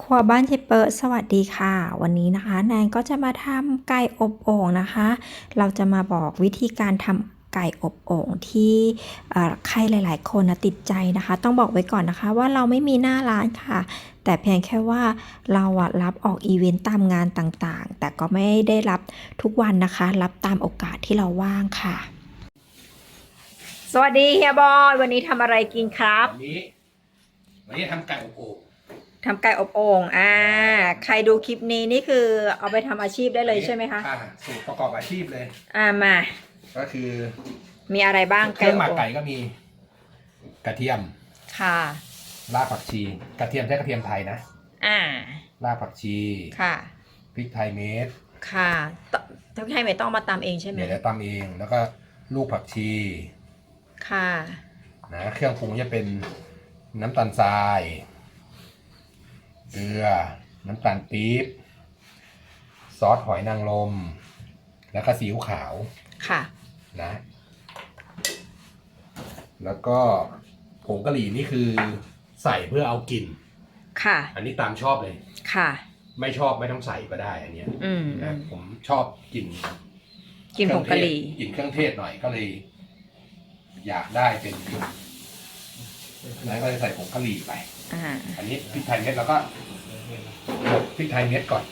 ครัวบ้านเจเปอร์สวัสดีค่ะ วันนี้นะคะแนนก็จะมาทำไก่อบโอ่งนะคะ เราจะมาบอกวิธีการทำไก่อบโอ่งที่เอ่อใครหลาย ๆ คนนะติดใจนะคะ ต้องบอกไว้ก่อนนะคะว่าเราไม่มีหน้าร้านค่ะ แต่เพียงแค่ว่าเราอะรับออกอีเวนต์ตามงานต่างๆ แต่ก็ไม่ได้รับทุกวันนะคะ รับตามโอกาสที่เราว่างค่ะ สวัสดีเฮียบอยวันนี้ทำอะไรกินครับ วันนี้วันนี้ทำไก่อบโอ่ง ทำไก่อบโอ่งอ่า ใครดูคลิปนี้นี่คือเอาไปทำอาชีพได้เลยใช่ไหมคะ อ่าสูตรประกอบอาชีพเลย อ่ามา ก็คือมีอะไรบ้างเครื่องหมักบโไก่ก็มี กระเทียมค่ะ รากผักชี กระเทียมใช้กระเทียมไทยนะอ่ารากผักชีค่ะพริกไทยเม็ดค่ะตทั้งไทยไม่ต้องมาตำเองใช่ไหมเดี๋ยวจะตำเอง แล้วก็ลูกผักชี ค่ะนะเครื่องปรุงจะเป็นน้ำตาลทราย เกลือ น้ำตาลปี๊บ ซอสหอยนางรม แล้วก็ซีอิ๊วขาวค่ะ นะ แล้วก็ผงกะหรี่นี่คือใส่เพื่อเอากลิ่น ค่ะ อันนี้ตามชอบเลย ค่ะ ไม่ชอบไม่ต้องใส่ก็ได้อันเนี้ยอืมนะผมชอบกลิ่นกินผงกะหรี่กลิ่นเครื่องเทศหน่อยก็เลย อยากได้เป็น แล้วก็เลยใส่ผงกะหรี่ไป อ่า อันนี้พริกไทยเม็ดแล้วก็บดพริกไทยเม็ดก่อน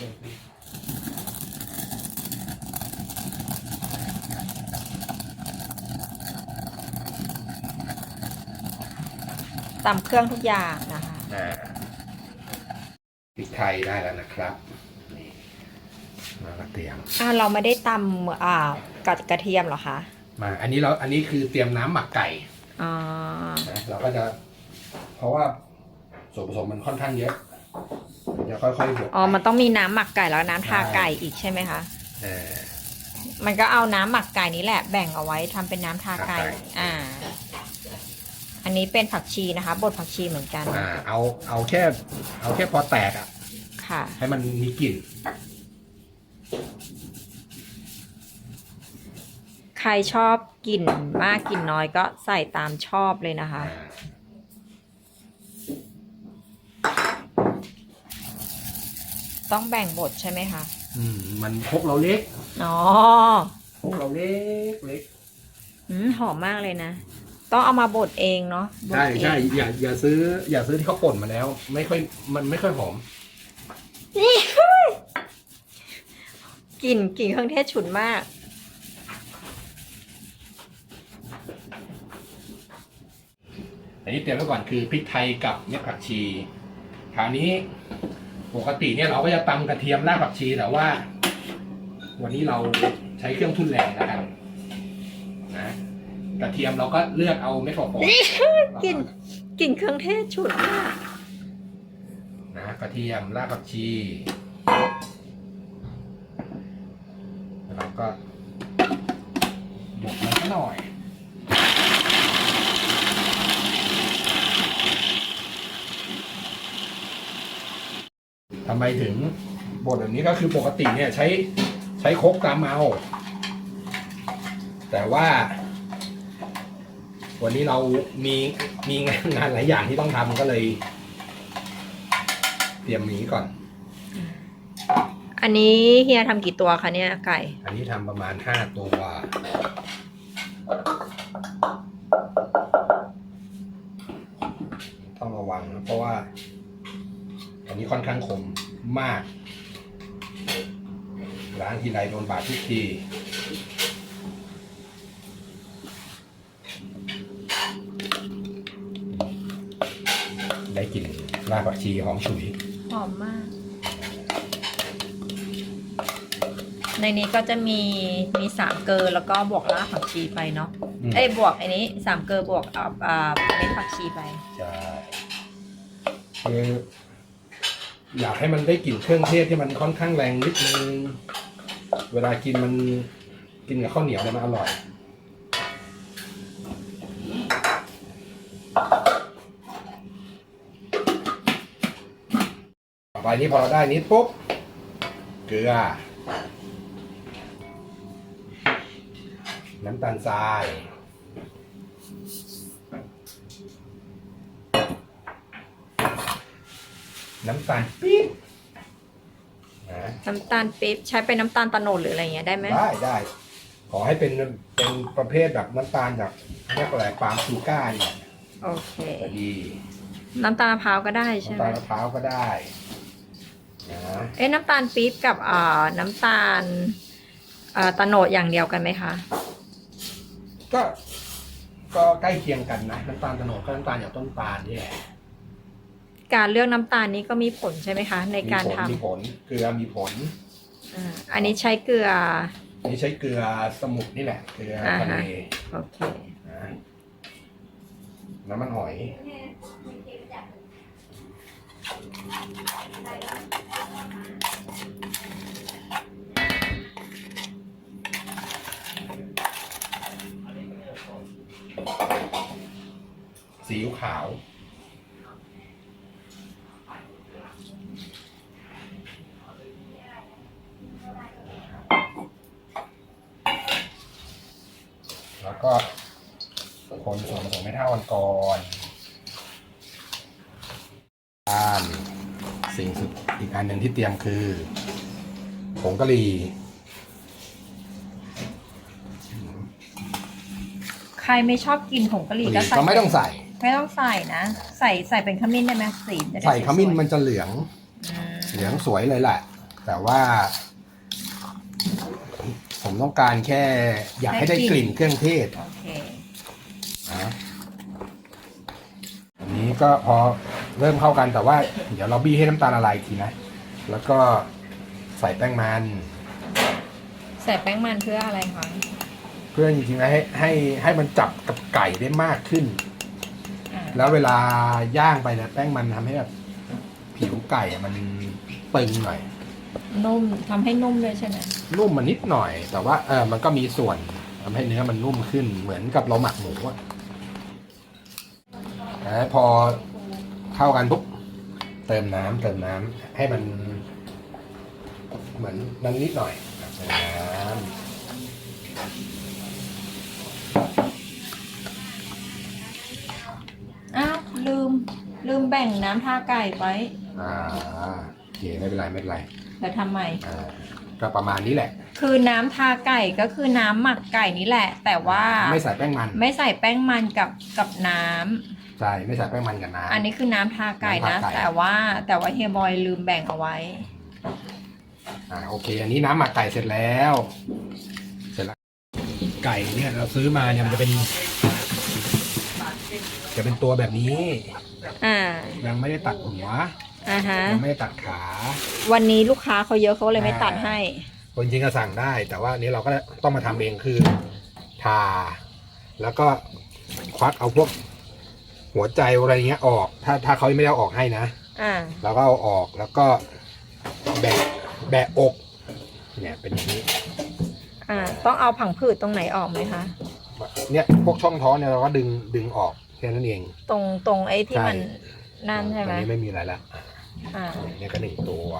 ตำเครื่องทุกอย่างนะคะ อ่าพริกไทยได้แล้วนะครับนี่มากระเทียม อ่าเราไม่ได้ตำอ่ากับกระเทียมเหรอคะ มา อันนี้เรา อันนี้คือเตรียมน้ำหมักไก่ อ๋อ นะเราก็จะ เพราะว่าส่วนผสมมันค่อนข้างเยอะจะค่อยๆบดอ๋อ มันต้องมีน้ำหมักไก่แล้วน้ำทาไก่อีกใช่ไหมคะ เออ มันก็เอาน้ำหมักไก่นี้แหละแบ่งเอาไว้ทำเป็นน้ำทาไก่ ทาไก่ อ่า อันนี้เป็นผักชีนะคะบดผักชีเหมือนกัน อ่าเอาเอาแค่ เอาแค่พอแตกอะ ค่ะ ให้มันมีกลิ่น ใครชอบกลิ่นมากกลิ่นน้อยก็ใส่ตามชอบเลยนะคะอ่าต้องแบ่งบดใช่ไหมคะ อืม มันพกเราเล็กอ๋อพกเราเล็กเล็กอืมหอมมากเลยนะ ต้องเอามาบดเองเนาะบดใช่เองใช่อย่าอย่าซื้อ อย่าซื้อที่เขาป่นมาแล้ว ไม่ค่อยมันไม่ค่อยหอมกลิ่นกลิ่นเครื่องเทศฉุนมาก อันนี้เตรียมไว้ก่อนคือพริกไทยกับเม็ดผักชี คราวนี้ปกติเนี่ยเราก็จะตำกระเทียมรากผักชีแต่ว่า วันนี้เราใช้เครื่องทุนแรงนะครับนะกระเทียมเราก็เลือกเอาเม็ดฝอยๆกลิ่นกลิ่นเครื่องเทศฉุนมากนะกระเทียมรากผักชีแล้วก็หยดมันก็หน่อย ทำไมถึงบทแบบนี้ก็คือปกติเนี่ยใช้ใช้ครกตามเมาแต่ว่า วันนี้เรามีมีงานงานหลายอย่างที่ต้องทำก็เลย เตรียมนี้ก่อน อันนี้เฮียทำกี่ตัวคะเนี่ยไก่ อันนี้ทำประมาณห้าตัว ต้องระวังนะเพราะว่า อันนี้ค่อนข้างคม มากล้างทีไรโดนบาดทุกทีได้กลิ่นรากผักชีหอมฉุย หอมมาก ในนี้ก็จะมีมีสามเกลอแล้วก็บวกรากผักชีไปเนาะ อืม เอ้ยบวกอันนี้สามเกลอบวกอ่าอ่าเม็ดผักชีไป ใช่คือ อยากให้มันได้กลิ่นเครื่องเทศที่มันค่อนข้างแรงนิดนึง เวลากินมันกินกับข้าวเหนียวเนี่ยมันอร่อย ต่อไปนี้พอเราได้นิดปุ๊บ เกลือ น้ำตาลทราย นน้ำตาลปี๊บนะน้ำตาลปี๊บใช้เป็นน้ำตาลตะโนดหรืออะไรเงี้ยได้ไหมได้ได้ ขอให้เป็นเป็นประเภทแบบน้ำตาลแบบเรียกว่าอะไรปาล์มชูก้าเนี่ยโอเค จะดีน้ำตาลมะพร้าวก็ได้ใช่ไหน้ำตามลมะพร้าวก็ได้นะเอ๊ะน้ำตาลปี๊บกับอ่าน้ำตาลเอ่อตะโนดอย่างเดียวกันไหมคะก็ก็ใกล้เคียงกันนะน้ำตาลโตโนดก็น้ำตาลจากต้นตาลนี่แหละ การเลือกน้ำตาลนี้ก็มีผลใช่ไหมคะ ในมีการผลทำมีผลเกลือมีผลอ่าอันนี้ใช้เกลือ นี่ใช้เกลือสมุทรนี่แหละ เกลือทะเลโอเค นะน้ำมันหอย สีอิ๊วขาวแล้วก็ คนส่วนผสมให้เท่ากันก่อนอ่านสิ่งสุดอีกอันหนึ่งที่เตรียมคือผงกะหรี่ใครไม่ชอบกินผงกะหรี่ก็ใส่ก็ไม่ต้องใส่ ไม่ต้องใส่นะ ใส่ใส่เป็นขมิ้นได้ไหมสีจะได้ใส่ขมิ้นสวยๆมันจะเหลือง อืมเหลืองสวยเลยแหละ แต่ว่า ผมต้องการแค่อยากให้ได้กลิ่นเครื่องเทศโอเค นะ อันนี้ก็พอเริ่มเข้ากันแต่ว่า เดี๋ยวเราบี้ให้น้ำตาลละลายอีกทีนะ แล้วก็ใส่แป้งมัน ใส่แป้งมันเพื่ออะไรคะ เพื่อจริงๆแล้วให้ให้ให้มันจับกับไก่ได้มากขึ้น อ่า แล้วเวลาย่างไปเนี่ยแป้งมันทำให้แบบผิวไก่อะมันตึงหน่อย นุ่มทำให้นุ่มเลยใช่ไหมนุ่มมันนิดหน่อย แต่ว่าเออมันก็มีส่วนทำให้เนื้อมันนุ่มขึ้นเหมือนกับเราหมักหมูอะ นะพอเข้ากันปุ๊บเติมน้ำเติมน้ำให้มัน เหมือนนั้นนิดหน่อยเติมน้ำอ้าวลืม ลืมแบ่งน้ำทาไก่ไว้ อ่าโอเคไม่เป็นไรไม่เป็นไรเดี๋ยวทำใหม่อ่าก็ประมาณนี้แหละ คือน้ำทาไก่ก็คือน้ำหมักไก่นี่แหละ แต่ว่าไม่ใส่แป้งมัน ไม่ใส่แป้งมันกับกับน้ำใช่ไม่ใส่แป้งมันกับน้ำอันนี้คือน้ำทาไก่นะ น้ำทาไก่ แต่ว่าแต่ว่าเฮียบอยลืมแบ่งเอาไว้ อ่าโอเค อันนี้น้ำหมักไก่เสร็จแล้ว เสร็จแล้ว ไก่เนี่ยเราซื้อมาเนี่ยมันจะเป็น จะเป็นตัวแบบนี้ อ่ายังไม่ได้ตัดหัว อ่าฮะยังไม่ได้ตัดขา วันนี้ลูกค้าเขาเยอะเขาเลยไม่ตัดให้คน จริงก็สั่งได้ แต่ว่าอันนี้เราก็ต้องมาทำเองคือทา แล้วก็ควักเอาพวกหัวใจอะไรเงี้ยออก ถ้าถ้าเขายังไม่ได้เอาออกให้นะอ่าเราก็เอาออกแล้วก็แบะแบะอก เนี่ยเป็นอย่างนี้ อ่า ต้องเอาผังผืดตรงไหนออกไหมคะ เนี่ยพวกช่องท้องเนี่ยเราก็ดึงดึงออกแค่นั้นเอง ตรงตรงไอ้ที่ใช่มันนั่นใช่ไหมตอนนี้ไม่มีอะไรละอ่าเนี่ยก็หนึ่งตัว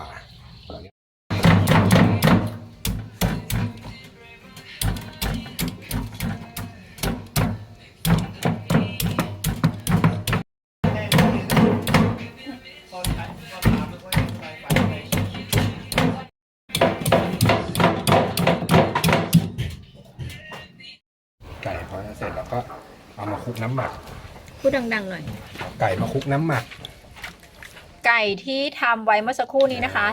น้ำหมัก พูดดังๆหน่อย ไก่มาคลุกน้ำหมัก ไก่ที่ทำไว้เมื่อสักครู่นี้นะคะ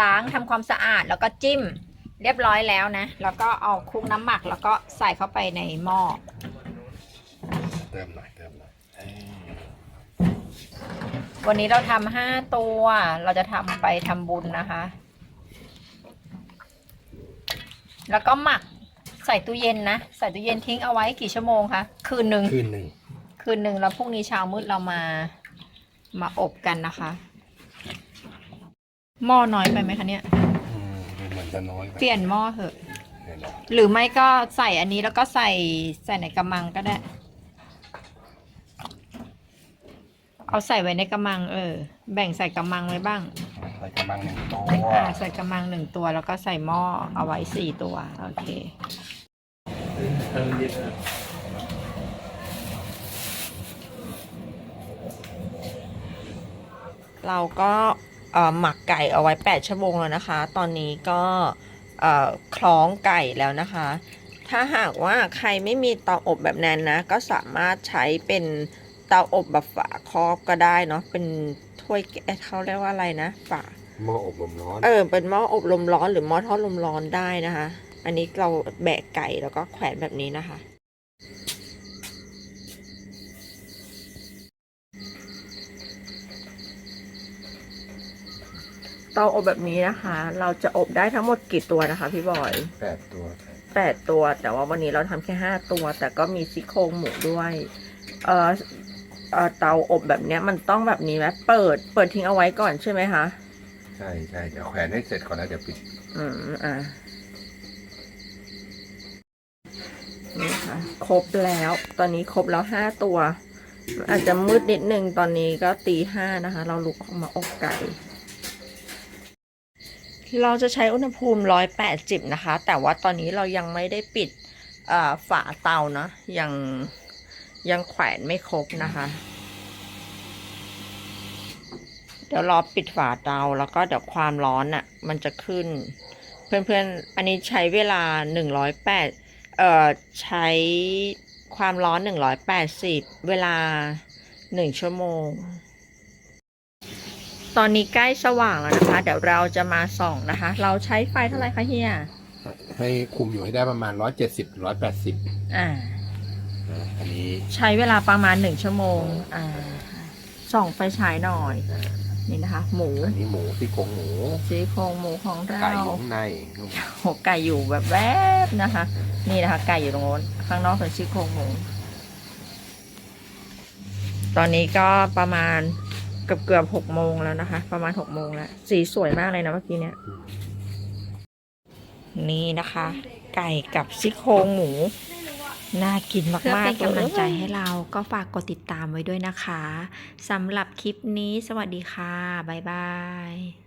ล้างทำความสะอาดแล้วก็จิ้ม เรียบร้อยแล้วนะ แล้วก็เอาคลุกน้ำหมักแล้วก็ใส่เข้าไปในหม้อ เติมหน่อยเติมหน่อยเอ้ยวันนี้เราทำห้าตัว เราจะทำไปทำบุญนะคะ แล้วก็หมัก ใส่ตู้เย็นนะ ใส่ตู้เย็นทิ้งเอาไว้กี่ชั่วโมงคะ คืนหนึ่งคืนหนึ่งคืนหนึ่งแล้วพรุ่งนี้เช้ามืดเรามา มาอบกันนะคะ หม้อน้อยไปไหมคะเนี่ย อืมดูเหมือนจะน้อยไปเปลี่ยนหม้อเถอะ เดี๋ยวนะหรือไม่ก็ใส่อันนี้แล้วก็ใส่ใส่ในกระมังก็ได้ เอาใส่ไว้ในกระมัง เออ แบ่งใส่กระมังไว้บ้าง ใส่กระมังหนึ่งตัวอ่าใส่กระมังหนึ่งตัวแล้วก็ใส่หม้อเอาไว้สี่ตัว โอเค นเราก็เอ่อหมักไก่เอาไว้ 8 ชั่วโมงแล้วนะคะ ตอนนี้ก็เอ่อคล้องไก่แล้วนะคะ ถ้าหากว่าใครไม่มีเตาอบแบบนั้นนะ ก็สามารถใช้เป็นเตาอบแบบฝาครอบก็ได้เนาะ เป็นถ้วยเอ๊ะเขาเรียกว่าอะไรนะ ฝาหม้ออบลมร้อน เออ เป็นหม้ออบลมร้อนหรือหม้อทอดลมร้อนได้นะคะ อันนี้เราแบกไก่แล้วก็แขวนแบบนี้นะคะ เตาอบแบบนี้นะคะ เราจะอบได้ทั้งหมดกี่ตัวนะคะ พี่บอยแปดตัวแปดตัว แต่ว่าวันนี้เราทำแค่ห้าตัว แต่ก็มีซี่โครงหมูด้วย เออเออเตาอบแบบเนี้ยมันต้องแบบนี้ไหมเปิด เปิดทิ้งเอาไว้ก่อนใช่ไหมคะ ใช่ใช่เดี๋ยวแขวนให้เสร็จก่อนแล้วเดี๋ยวปิด อืมอะนี่ ครบแล้ว ตอนนี้ครบแล้วห้าตัว อาจจะมืดนิดนึงตอนนี้ก็ตีห้านะคะ เราลุกออกมาอกไก่ เราจะใช้อุณหภูมิร้อยแปดสิบนะคะ แต่ว่าตอนนี้เรายังไม่ได้ปิดฝาเตาเนาะยังยังแขวนไม่ครบนะคะ เดี๋ยวรอปิดฝาเตาแล้วก็เดี๋ยวความร้อนอะ มันจะขึ้น เพื่อนๆ อันนี้ใช้เวลาหนึ่งร้อยแปด เอ่อใช้ความร้อนหนึ่งร้อยแปดสิบเวลาหนึ่งชั่วโมง ตอนนี้ใกล้สว่างแล้วนะคะ เดี๋ยวเราจะมาส่องนะคะ เราใช้ไฟเท่าไหร่คะเฮีย ให้คุมอยู่ให้ได้ประมาณร้อยเจ็ดสิบร้อยแปดสิบอ่าอันนี้ใช้เวลาประมาณหนึ่งชั่วโมง อ่า ส่องไฟฉายหน่อย นี่นะคะ หมูอันนี้หมูที่โครงหมูซี่โครงหมูของเราไก่อยู่ข้างในโหไก่อยู่แบบแวบนะคะ นี่นะคะ ไก่อยู่ตรงโน้นข้างนอกเป็นซี่โครงหมู ตอนนี้ก็ประมาณเกือบเกือบหกโมงแล้วนะคะ ประมาณหกโมงแล้ว สีสวยมากเลยนะเมื่อกี้เนี่ย นี่นะคะ ไก่กับซี่โครงหมู น่ากินเพื่อมากเป็นๆกำลังใจเลยให้เราก็ฝากกดติดตามไว้ด้วยนะคะสำหรับคลิปนี้สวัสดีค่ะ บ๊ายบาย